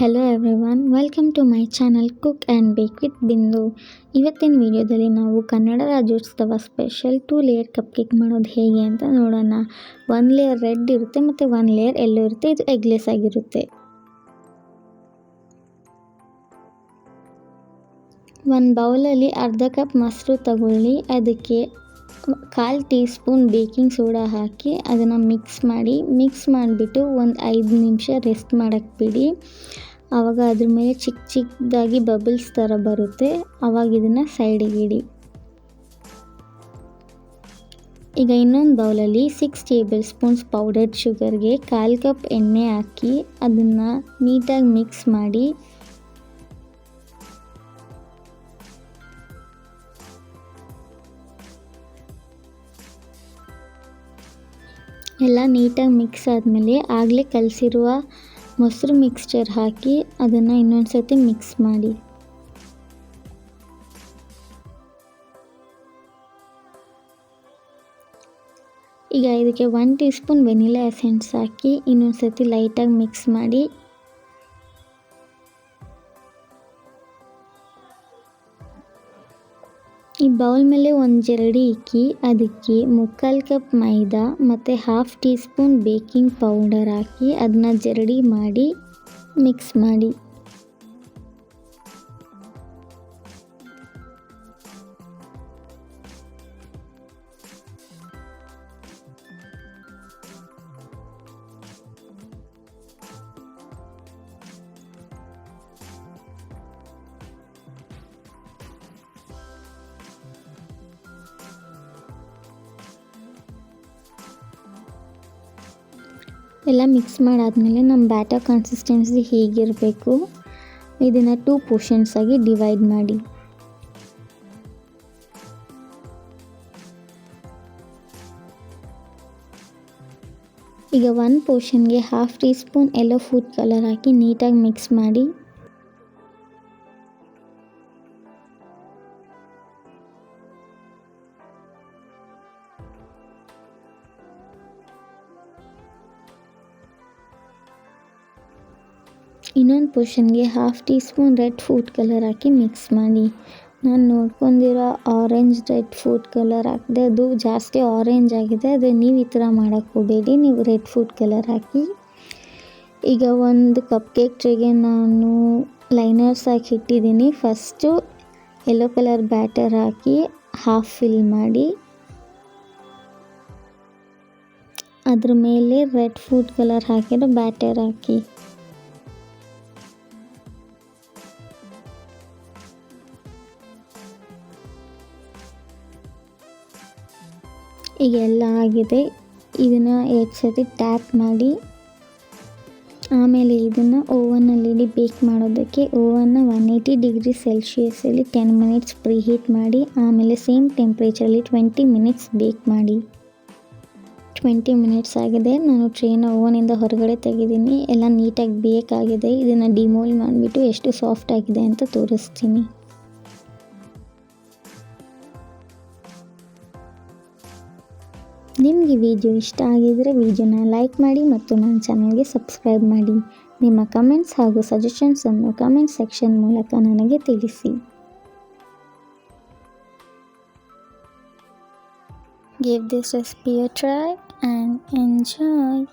Hello everyone welcome to my channel cook and bake with Bindu ಇವತ್ತಿನ ವಿಡಿಯೋದಲ್ಲಿ ನಾವು Kannada Rajyotsava special two layer cupcake ಮಾಡೋದು ಹೇಗೆ ಅಂತ ನೋಡೋಣ. ಒನ್ ಲೇಯರ್ ರೆಡ್ ಇರುತ್ತೆ ಮತ್ತು ಒನ್ ಲೇಯರ್ ಎಲ್ಲೋ ಇರುತ್ತೆ, ಇದು ಎಗ್ಲೆಸ್ ಆಗಿರುತ್ತೆ. ಒಂದು ಬೌಲಲ್ಲಿ ಅರ್ಧ ಕಪ್ ಮೊಸರು ತಗೊಳ್ಳಿ, ಅದಕ್ಕೆ ಕಾಲು ಟೀ ಸ್ಪೂನ್ ಬೇಕಿಂಗ್ ಸೋಡಾ ಹಾಕಿ ಅದನ್ನು ಮಿಕ್ಸ್ ಮಾಡಿ ಮಿಕ್ಸ್ ಮಾಡಿಬಿಟ್ಟು ಒಂದು ಐದು ನಿಮಿಷ ರೆಸ್ಟ್ ಮಾಡೋಕ್ಕೆ ಬಿಡಿ. ಆವಾಗ ಅದ್ರ ಮೇಲೆ ಚಿಕ್ಕ ಚಿಕ್ಕದಾಗಿ ಬಬಲ್ಸ್ ಥರ ಬರುತ್ತೆ. ಆವಾಗ ಇದನ್ನು ಸೈಡಿಗೆ ಇಡಿ. ಈಗ ಇನ್ನೊಂದು ಬೌಲಲ್ಲಿ ಸಿಕ್ಸ್ ಟೇಬಲ್ ಸ್ಪೂನ್ಸ್ ಪೌಡರ್ಡ್ ಶುಗರ್ಗೆ ಕಾಲು ಕಪ್ ಎಣ್ಣೆ ಹಾಕಿ ಅದನ್ನು ನೀಟಾಗಿ ಮಿಕ್ಸ್ ಮಾಡಿ. ಎಲ್ಲ ನೀಟಾಗಿ ಮಿಕ್ಸ್ ಆದಮೇಲೆ ಆಗಲೇ ಕಲಸಿರುವ ಮೊಸರು ಮಿಕ್ಸ್ಚರ್ ಹಾಕಿ ಅದನ್ನು ಇನ್ನೊಂದು ಸರ್ತಿ ಮಿಕ್ಸ್ ಮಾಡಿ. ಈಗ ಇದಕ್ಕೆ one teaspoon vanilla essence ಹಾಕಿ ಇನ್ನೊಂದು ಸರ್ತಿ ಲೈಟಾಗಿ ಮಿಕ್ಸ್ ಮಾಡಿ. ಈ ಬೌಲ್ ಮೇಲೆ ಒಂದು ಜರಡಿ ಇಕ್ಕಿ, ಅದಕ್ಕೆ, ಮುಕ್ಕಾಲು ಕಪ್ ಮೈದಾ ಮತ್ತು half teaspoon baking powder ಹಾಕಿ ಅದನ್ನ ಜರಡಿ ಮಾಡಿ ಮಿಕ್ಸ್ ಮಾಡಿ. ಎಲ್ಲ ಮಿಕ್ಸ್ ಮಾಡಾದಮೇಲೆ ನಮ್ಮ ಬ್ಯಾಟರ್ ಕನ್ಸಿಸ್ಟೆನ್ಸಿ ಹೀಗಿರಬೇಕು, ಇದನ್ನು ಟೂ ಪೋರ್ಷನ್ಸ್ ಆಗಿ ಡಿವೈಡ್ ಮಾಡಿ. ಈಗ one ಪೋರ್ಷನ್ಗೆ half teaspoon yellow food colour ಹಾಕಿ ನೀಟಾಗಿ ಮಿಕ್ಸ್ ಮಾಡಿ. ಇನ್ನೊಂದು ಪೋರ್ಷನ್ಗೆ half teaspoon red food colour ಹಾಕಿ ಮಿಕ್ಸ್ ಮಾಡಿ. ನಾನು ನೋಡ್ಕೊಂಡಿರೋ ಆರೆಂಜ್ ರೆಡ್ ಫುಡ್ ಕಲರ್ ಹಾಕಿದೆ, ಅದು ಜಾಸ್ತಿ ಆರೆಂಜ್ ಆಗಿದೆ, ಅದು ನೀವು ಈ ಥರ ಮಾಡೋಕ್ಕೆ ಹೋಗಬೇಡಿ, ನೀವು ರೆಡ್ ಫುಡ್ ಕಲರ್ ಹಾಕಿ. ಈಗ ಒಂದು ಕಪ್ ಕೇಕ್ ಟ್ರೇಗೆ ನಾನು ಲೈನರ್ಸ್ ಹಾಕಿ ಇಟ್ಟಿದ್ದೀನಿ. ಫಸ್ಟು ಯೆಲ್ಲೋ ಕಲರ್ ಬ್ಯಾಟರ್ ಹಾಕಿ ಹಾಫ್ ಫಿಲ್ ಮಾಡಿ. ಅದ್ರ ಮೇಲೆ ರೆಡ್ ಫುಡ್ ಕಲರ್ ಹಾಕಿರೋ ಬ್ಯಾಟರ್ ಹಾಕಿ. ಈಗ ಎಲ್ಲ ಆಗಿದೆ. ಇದನ್ನು ಎರಡು ಟ್ಯಾಪ್ ಮಾಡಿ, ಆಮೇಲೆ ಇದನ್ನು ಓವನ್ನಲ್ಲಿಡಿ ಬೇಕ್ ಮಾಡೋದಕ್ಕೆ ಓವನ್ನ ಒನ್ ಏಯ್ಟಿ ಡಿಗ್ರಿ ಸೆಲ್ಸಿಯಸಲ್ಲಿ ಟೆನ್ ಮಿನಿಟ್ಸ್ ಪ್ರೀ ಹೀಟ್ ಮಾಡಿ, ಆಮೇಲೆ ಸೇಮ್ ಟೆಂಪ್ರೇಚರಲ್ಲಿ ಟ್ವೆಂಟಿ ಮಿನಿಟ್ಸ್ ಬೇಕ್ ಮಾಡಿ. ಟ್ವೆಂಟಿ ಮಿನಿಟ್ಸ್ ಆಗಿದೆ. ನಾನು ಟ್ರೇನ ಓವನಿಂದ ಹೊರಗಡೆ ತೆಗೆದೀನಿ. ಎಲ್ಲ ನೀಟಾಗಿ ಬೇಕಾಗಿದೆ ಇದನ್ನು ಡಿಮೋಲ್ ಮಾಡಿಬಿಟ್ಟು ಎಷ್ಟು ಸಾಫ್ಟ್ ಆಗಿದೆ ಅಂತ ತೋರಿಸ್ತೀನಿ. ನಿಮಗೆ ವಿಡಿಯೋ ಇಷ್ಟ ಆಗಿದ್ದರೆ ವಿಡಿಯೋನ ಲೈಕ್ ಮಾಡಿ ಮತ್ತು ನನ್ನ ಚಾನಲ್ಗೆ ಸಬ್ಸ್ಕ್ರೈಬ್ ಮಾಡಿ. ನಿಮ್ಮ ಕಮೆಂಟ್ಸ್ ಹಾಗೂ ಸಜೆಷನ್ಸನ್ನು ಕಮೆಂಟ್ ಸೆಕ್ಷನ್ ಮೂಲಕ ನನಗೆ ತಿಳಿಸಿ. Give this recipe a try and enjoy